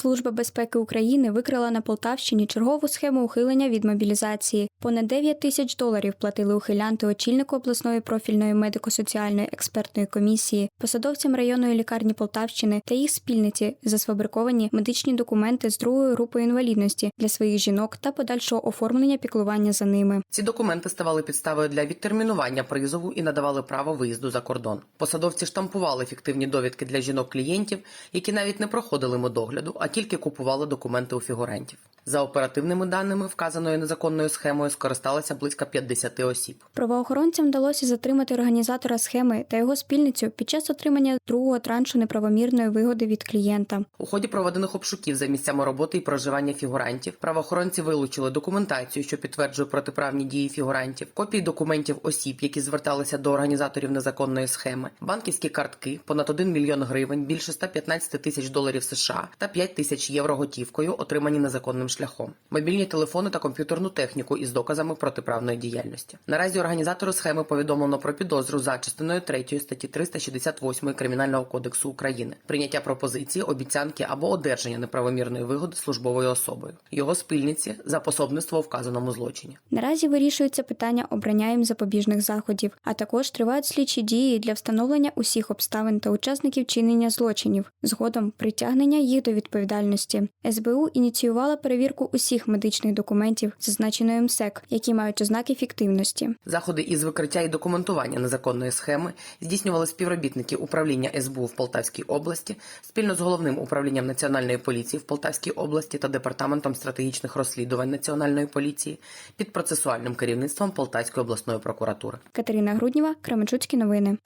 Служба безпеки України викрила на Полтавщині чергову схему ухилення від мобілізації. Понад 9 тисяч доларів платили ухилянти очільнику обласної профільної медико-соціальної експертної комісії, посадовцям районної лікарні Полтавщини та їх спільниці за сфабриковані медичні документи з другою групою інвалідності для своїх жінок та подальшого оформлення піклування за ними. Ці документи ставали підставою для відтермінування призову і надавали право виїзду за кордон. Посадовці штампували фіктивні довідки для жінок-клієнтів, які навіть не проходили медогляду, а тільки купували документи у фігурантів. За оперативними даними вказаною незаконною схемою скористалися близько 50 осіб. Правоохоронцям вдалося затримати організатора схеми та його спільницю під час отримання другого траншу неправомірної вигоди від клієнта. У ході проведених обшуків за місцями роботи і проживання фігурантів правоохоронці вилучили документацію, що підтверджує протиправні дії фігурантів, копії документів осіб, які зверталися до організаторів незаконної схеми, банківські картки, понад 1 мільйон гривень, більше 115 тисяч доларів США та 5 тисяч євро готівкою, отримані незаконним шляхом, мобільні телефони та комп'ютерну техніку із доказами протиправної діяльності. Наразі організатору схеми повідомлено про підозру за частиною 3 статті 368 Кримінального кодексу України, прийняття пропозиції, обіцянки або одержання неправомірної вигоди службовою особою, його спільниці за пособництво у вказаному злочині. Наразі вирішується питання обрання їм запобіжних заходів, а також тривають слідчі дії для встановлення усіх обставин та учасників чинення злочинів, згодом притягнення їх до відповідальності. СБУ ініціювала перевірку усіх медичних документів, зазначеної МСЕК, які мають ознаки фіктивності. Заходи із викриття і документування незаконної схеми здійснювали співробітники управління СБУ в Полтавській області спільно з головним управлінням національної поліції в Полтавській області та департаментом стратегічних розслідувань національної поліції під процесуальним керівництвом Полтавської обласної прокуратури. Катерина Грудніва, Кременчуцькі новини.